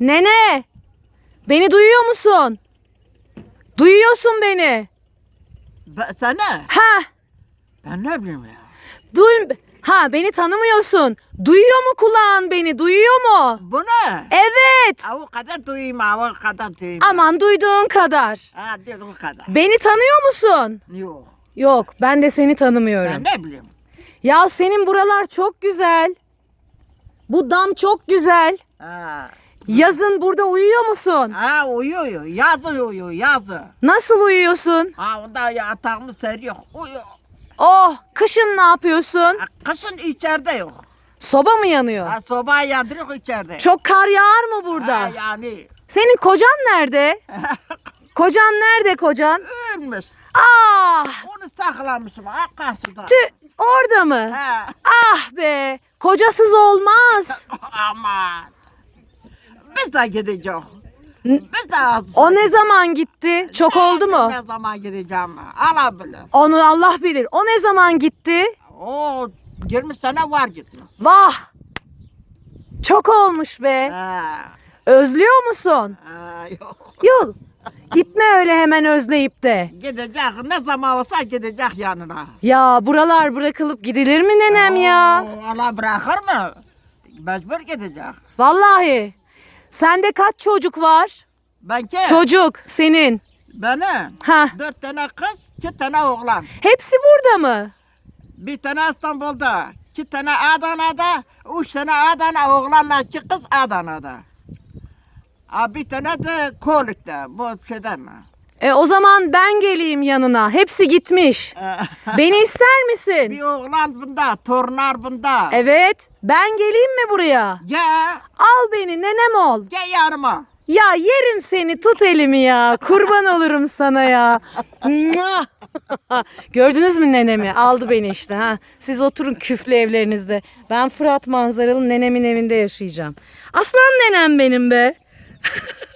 Nene! Beni duyuyor musun? Duyuyorsun beni. Ben, sana? Ha, Ben ne bileyim ya. duy Ha, beni tanımıyorsun. Duyuyor mu kulağın beni? Duyuyor mu? Bu ne? Evet. O kadar duyayım o kadar duyayım. Aman duyduğun kadar. Ha, o kadar. Beni tanıyor musun? Yok. Yok, ben de seni tanımıyorum. Ben ne bileyim. Ya senin buralar çok güzel. Bu dam çok güzel. Ha. Yazın burada uyuyor musun? Ha uyuyor, yazın uyuyor, yazın. Nasıl uyuyorsun? Ha onda yatağımız seriyor, uyuyor. Oh, kışın ne yapıyorsun? Ha, kışın içeride yok. Soba mı yanıyor? Ha, sobayı yandırıyor içeride. Çok kar yağar mı burada? Ha, yani Senin kocan nerede? Kocan nerede kocan? ölmüş. Ah! Onu saklamışım ha karşıda. Tüh, orada mı? Ha. Ah be! Kocasız olmaz. Aman. Biz de gideceğiz. N- Biz de az. O ne zaman gitti? Çok oldu mu? Ne zaman gideceğim? Alabilir. Onu Allah bilir. O ne zaman gitti? O 20 sene var gitme. Vah! Çok olmuş be. Ha. Özlüyor musun? Ha, yok. Yok. Gitme öyle hemen özleyip de. Gidecek ne zaman olsa gidecek yanına. Ya buralar bırakılıp gidilir mi nenem ya? Oo, Allah bırakır mı? Mecbur gidecek. Vallahi. Sende kaç çocuk var? Ben ki Çocuk senin. benim Ha. dört tane kız, iki tane oğlan. Hepsi burada mı? Bir tane İstanbul'da, iki tane Adana'da, üç tane Adana oğlanla iki kız Adana'da. Ha, bir tane de Kolik'te, bu şeyde mi? E o zaman ben geleyim yanına. Hepsi gitmiş. Beni ister misin? bir oğlan bunda, torunlar bunda. Evet. Ben geleyim mi buraya? Gel, Al beni nenem ol. gel yanıma. Ya yerim seni tut elimi ya. Kurban olurum sana ya. Mua! Gördünüz mü nenemi? Aldı beni işte ha. Siz oturun küflü evlerinizde. Ben Fırat manzaralı nenemin evinde yaşayacağım. Aslan nenem benim be.